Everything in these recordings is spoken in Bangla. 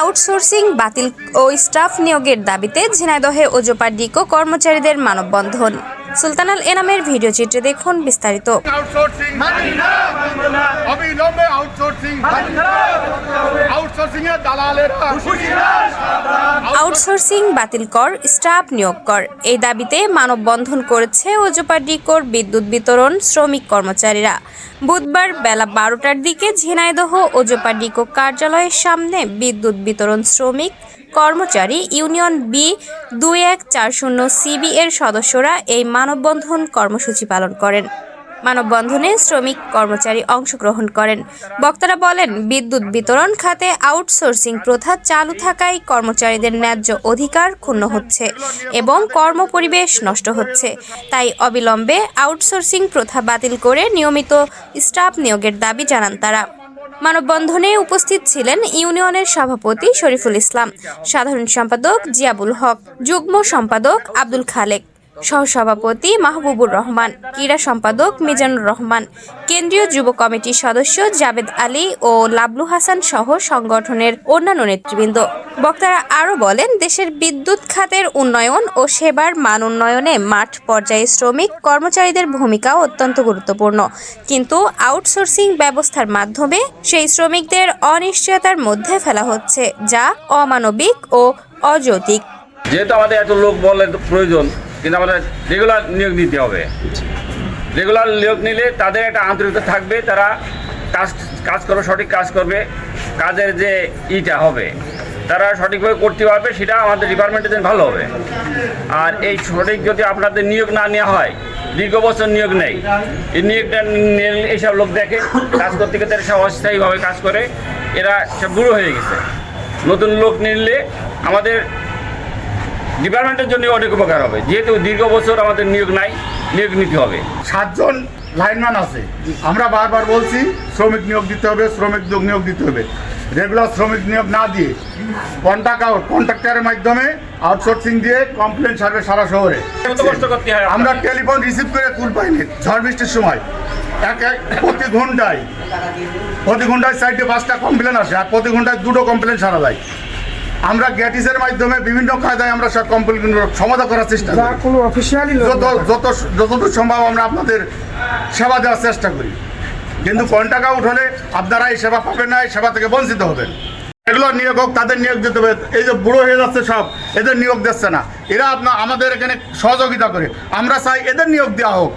আউটসোর্সিং, বাতিল ও স্টাফ নিয়োগের দাবিতে ঝিনাইদহে ওজোপার ডিকো কর্মচারীদের মানববন্ধন। সুলতানাল এনামের ভিডিও চিত্রে দেখুন বিস্তারিত। আউটসোর্সিং আউটসোর্সিং বাতিল কর, স্টাফ নিয়োগ কর। এই দাবিতে মানববন্ধন করেছে ওজোপা ডিকোর বিদ্যুৎ বিতরণ শ্রমিক কর্মচারীরা। বুধবার বেলা বারোটার দিকে ঝিনাইদহ ওজোপা ডিকো কার্যালয়ের সামনে বিদ্যুৎ বিতরণ শ্রমিক কর্মচারী ইউনিয়ন বি দুই এক চার শূন্য সিবি এর সদস্যরা এই মানববন্ধন কর্মসূচি পালন করেন। মানববন্ধনে শ্রমিক কর্মচারী অংশগ্রহণ করেন। বক্তারা বলেন, বিদ্যুৎ বিতরণ খাতে আউটসোর্সিং প্রথা চালু থাকায় কর্মচারীদের ন্যায্য অধিকার ক্ষুণ্ণ হচ্ছে এবং কর্মপরিবেশ নষ্ট হচ্ছে। তাই অবিলম্বে আউটসোর্সিং প্রথা বাতিল করে নিয়মিত স্টাফ নিয়োগের দাবি জানান তারা। মানববন্ধনে উপস্থিত ছিলেন ইউনিয়নের সভাপতি শরীফুল ইসলাম, সাধারণ সম্পাদক জিয়াবুল হক, যুগ্ম সম্পাদক আব্দুল খালেক। সহসভাপতি মাহবুবুর রহমান, ক্রীড়া সম্পাদক মিজানুর রহমান, কেন্দ্রীয় যুব কমিটির সদস্য জাবেদ আলী ও লাবলু হাসান সহ সংগঠনের অন্যান্য নেতৃবৃন্দ। বক্তারা আরও বলেন, দেশের বিদ্যুৎ খাতের উন্নয়ন ও সেবার মান উন্নয়নে মাঠ পর্যায়ে শ্রমিক কর্মচারীদের ভূমিকা অত্যন্ত গুরুত্বপূর্ণ। কিন্তু আউটসোর্সিং ব্যবস্থার মাধ্যমে সেই শ্রমিকদের অনিশ্চয়তার মধ্যে ফেলা হচ্ছে, যা অমানবিক ও অযৌতিক যেহেতু আমাদের এত লোক বলের প্রয়োজন কিন্তু আমাদের রেগুলার নিয়োগ নিতে হবে। রেগুলার নিয়োগ নিলে তাদের একটা আন্তরিকতা থাকবে, তারা কাজ কাজ করবে সঠিক কাজ করবে, কাজের যে ইটা হবে, তারা সঠিকভাবে করতে পারবে, সেটা আমাদের ডিপার্টমেন্টের জন্য ভালো হবে। আর এই সঠিক যদি আপনাদের নিয়োগ না নেওয়া হয়, দীর্ঘ বছর নিয়োগ নেই, এই নিয়োগটা নিয়ে এইসব লোক দেখে কাজ করতে এরা সব অস্থায়ীভাবে কাজ করে, এরা সব বুড়ো হয়ে গেছে। নতুন লোক নিলে আমাদের ডিপার্টমেন্টের জন্য অনেক উপকার হবে। যেহেতু দীর্ঘ বছর আমাদের নিয়োগ নাই নিয়োগ নিতে হবে। সাতজন লাইনম্যান আছে। আমরা বারবার বলছি শ্রমিক নিয়োগ দিতে হবে শ্রমিক নিয়োগ নিয়োগ দিতে হবে। রেগুলার শ্রমিক নিয়োগ না দিয়ে কন্ট্রাক্ট আউট কন্ট্রাক্টারের মাধ্যমে আউটসোর্সিং দিয়ে কমপ্লেন সার্ভে সারা শহরে। আমরা টেলিফোন রিসিভ করে কুল পাইনি। ঝড় বৃষ্টির সময়। এক এক প্রতি ঘন্টায় প্রতি ঘন্টায় সাইডে পাঁচটা কমপ্লেন আসে আর প্রতি ঘন্টায় দুটো কমপ্লেন সারা যায়। আমরা গ্যাটিসের মাধ্যমে বিভিন্ন কায়দায় আমরা সব কমপ্লেন সমাধান করার চেষ্টা করি। কোনো অফিসিয়ালি যত যত যতদূর সম্ভব আমরা আপনাদের সেবা দেওয়ার চেষ্টা করি। কিন্তু কন্ট্যাক্ট আউট হলে আপনারা এই সেবা পাবেন না এই সেবা থেকে বঞ্চিত হবেন। এগুলো নিয়োগ হোক তাদের নিয়োগ দিতে হবে। এই যে বুড়ো হয়ে যাচ্ছে সব এদের নিয়োগ দিচ্ছে না। এরা আপনার আমাদের এখানে সহযোগিতা করে। আমরা চাই এদের নিয়োগ দেওয়া হোক।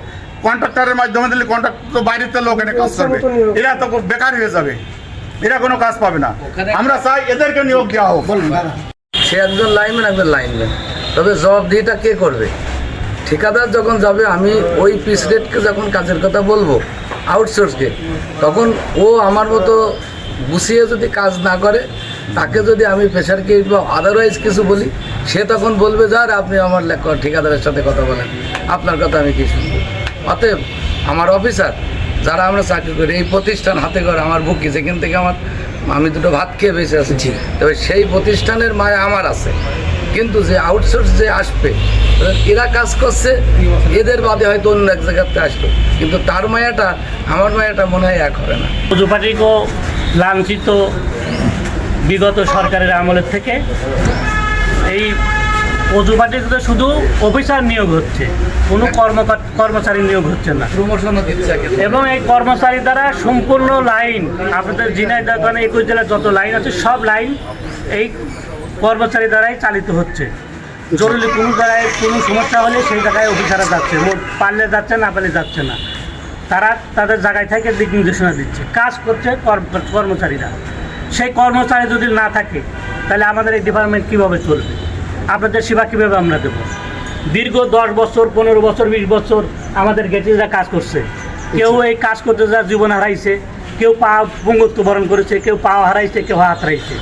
কন্ট্রাক্টরের মাধ্যমে দিলে কন্ট্রাক্ট তো বাইরের লোক এনে কাজ করবে। এরা তো বেকার হয়ে যাবে। এরা কোনো কাজ পাবে না। আমরা চাই এদেরকে নিয়োগ দেওয়া হোক। সে একজন লাইনম্যান একজন লাইনম্যান তবে জবাবদিহিটা কে করবে? ঠিকাদার যখন যাবে আমি ওই পিস রেটকে যখন কাজের কথা বলব আউটসোর্সকে তখন ও আমার মতো গুছিয়ে যদি কাজ না করে তাকে যদি আমি প্রেশার কিট বা আদারওয়াইজ কিছু বলি সে তখন বলবে যার আপনি আমার লেখ- ঠিকাদারের সাথে কথা বলেন। আপনার কথা আমি কি শুনব? অতএব আমার অফিসার যারা আমরা চাকরি করি এই প্রতিষ্ঠান হাতে করে আমার বুকি যেখান থেকে আমার আমি দুটো ভাত খেয়ে বেঁচে আছি। তবে সেই প্রতিষ্ঠানের মায়া আমার আছে। কিন্তু যে আউটসোর্স যে আসবে এরা কাজ করছে এদের বাদে হয়তো অন্য এক জায়গাতে আসলো কিন্তু তার মায়াটা আমার মায়াটা মনে হয় এক হবে না। পশুপাটিকও লাঞ্ছিত বিগত সরকারের আমলের থেকে এই পশুপাটিতে শুধু অফিসার নিয়োগ হচ্ছে কোনো কর্মচারী নিয়োগ হচ্ছে না। এবং এই কর্মচারী দ্বারা সম্পূর্ণ লাইন আপনাদের জিনাই দোকানে একুশ জেলার যত লাইন আছে সব লাইন এই কর্মচারী দ্বারাই চালিত হচ্ছে। জরুরি কোনো জায়গায় কোনো সমস্যা হলে সেই জায়গায় অফিসাররা যাচ্ছে মোট পারলে যাচ্ছে না পারলে যাচ্ছে না। তারা তাদের জায়গায় থেকে দিক নির্দেশনা দিচ্ছে। কাজ করছে কর্ম- কর্মচারীরা। সেই কর্মচারী যদি না থাকে তাহলে আমাদের এই ডিপার্টমেন্ট কীভাবে চলবে? আপনাদের সেবা কীভাবে আমরা দেবো? দীর্ঘ দশ বছর, পনেরো বছর, বিশ বছর আমাদের গেটিরা কাজ করছে, কেউ এই কাজ করতে যা জীবন হারাইছে, কেউ পা পঙ্গুত্ব বরণ করেছে, কেউ পা হারাইছে, কেউ হাত হারাইছে।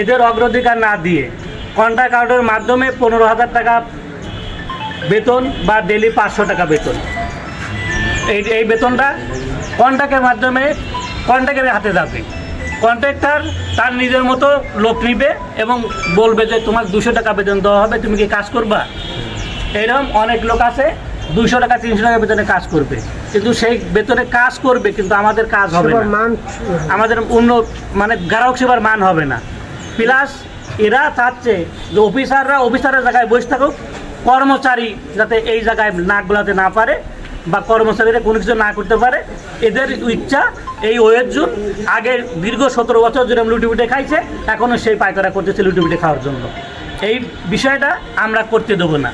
এদের অগ্রাধিকার না দিয়ে কন্ট্রাক্ট আউটের মাধ্যমে পনেরো হাজার টাকা বেতন বা ডেলি পাঁচশো টাকা বেতন। এই এই বেতনটা কন্ট্রাক্টের মাধ্যমে কন্ট্রাক্টের হাতে যাবে। কন্ট্রাক্টর তার নিজের মতো লোক নিবে এবং বলবে যে তোমার দুশো টাকা বেতন দেওয়া হবে তুমি কি কাজ করবা? এরকম অনেক লোক আছে দুশো টাকা তিনশো টাকা বেতনে কাজ করবে। কিন্তু সেই বেতনে কাজ করবে কিন্তু আমাদের কাজ হবে না। মান আমাদের অন্য মানে গ্রাহক সেবার মান হবে না। প্লাস এরা চাচ্ছে যে অফিসাররা অফিসারের জায়গায় বসে থাকুক কর্মচারী যাতে এই জায়গায় নাক গলাতে না পারে বা কর্মচারীরা কোনো কিছু না করতে পারে। এদের ইচ্ছা এই ওয়ের জুন আগে দীর্ঘ সতেরো বছর ধরে লুটিপুটে খাইছে এখনও সেই পায়তারা করতেছে লুটিপুটে খাওয়ার জন্য। এই বিষয়টা আমরা করতে দেবো না।